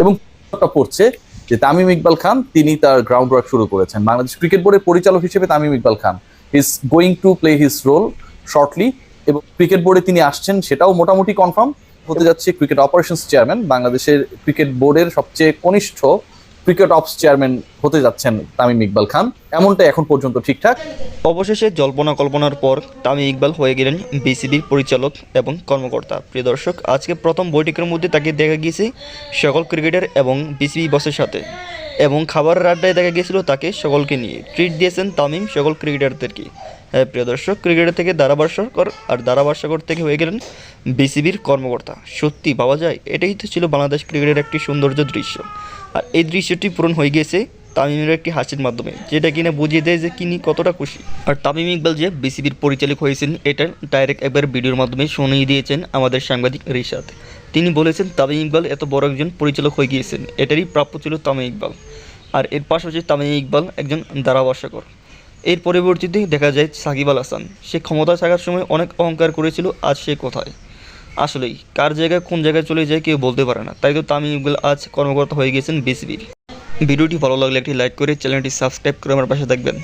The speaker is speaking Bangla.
এবং পড়ছে যে তামিম ইকবাল খান, তিনি তার গ্রাউন্ড ওয়ার্ক শুরু করেছেন। বাংলাদেশ ক্রিকেট বোর্ডের পরিচালক হিসেবে Tamim Iqbal Khan. Is going to play his role shortly এবং ক্রিকেট বোর্ডে তিনি আসছেন, সেটাও মোটামুটি কনফার্ম হতে যাচ্ছে ক্রিকেট অপারেশনস চেয়ারম্যান বাংলাদেশের ক্রিকেট বোর্ডের সবচেয়ে কনিষ্ঠ ক্রিকেট অপস চেয়ারম্যান হতে যাচ্ছেন তামিম ইকবাল খান। এমনটা এখন পর্যন্ত ঠিকঠাক? অবশেষে জল্পনা কল্পনার পর তামিম ইকবাল হয়ে গেলেন বিসিবির পরিচালক এবং কর্মকর্তা। প্রিয় দর্শক, আজকে প্রথম বৈঠকের মধ্যে তাকে দেখা গিয়েছে সকল ক্রিকেটার এবং বিসিবি বসের সাথে। এবং খাবারের আড্ডায় দেখা গিয়েছিল তাকে সকলকে নিয়ে। ট্রিট দিয়েছেন তামিম সকল ক্রিকেটারদেরকে। হ্যাঁ প্রিয় দর্শক, ক্রিকেটার থেকে ধারাভাষ্যকর আর ধারাভাষ্যকর থেকে হয়ে গেলেন বিসিবির কর্মকর্তা। সত্যি পাওয়া যায়, এটাই তো ছিল বাংলাদেশ ক্রিকেটের একটি সৌন্দর্য দৃশ্য। আর এই দৃশ্যটি পূরণ হয়ে গিয়েছে তামিমের একটি হাসির মাধ্যমে, যেটা কিনা বুঝিয়ে দেয় যে কিনি কতটা খুশি। আর তামিম ইকবাল যে বিসিবির পরিচালক হয়েছেন, এটা ডাইরেক্ট একবার ভিডিওর মাধ্যমে শুনিয়ে দিয়েছেন আমাদের সাংবাদিক রিশাদ। তিনি বলেছেন, তামিম ইকবাল এত বড় একজন পরিচালক হয়ে গিয়েছেন, এটারই প্রাপ্য ছিল তামিম ইকবাল। আর এর পাশাপাশি তামিম ইকবাল একজন ধারাভাষ্যকর। এর পরবর্তীতে দেখা যায় সাকিব আল হাসান। সে ক্ষমতা থাকার সময় অনেক অহংকার করেছিল, আজ সে কোথায়? আসলেই, কার জায়গায় কোন জায়গায় চলে যায় কেউ বলতে পারে না। তাই তো তামিম ইকবাল আজ কর্মকর্তা হয়ে গিয়েছেন বিসিবির। ভিডিওটি ভালো লাগলে একটি লাইক করে চ্যানেলটি সাবস্ক্রাইব করে আমার পাশে থাকবেন।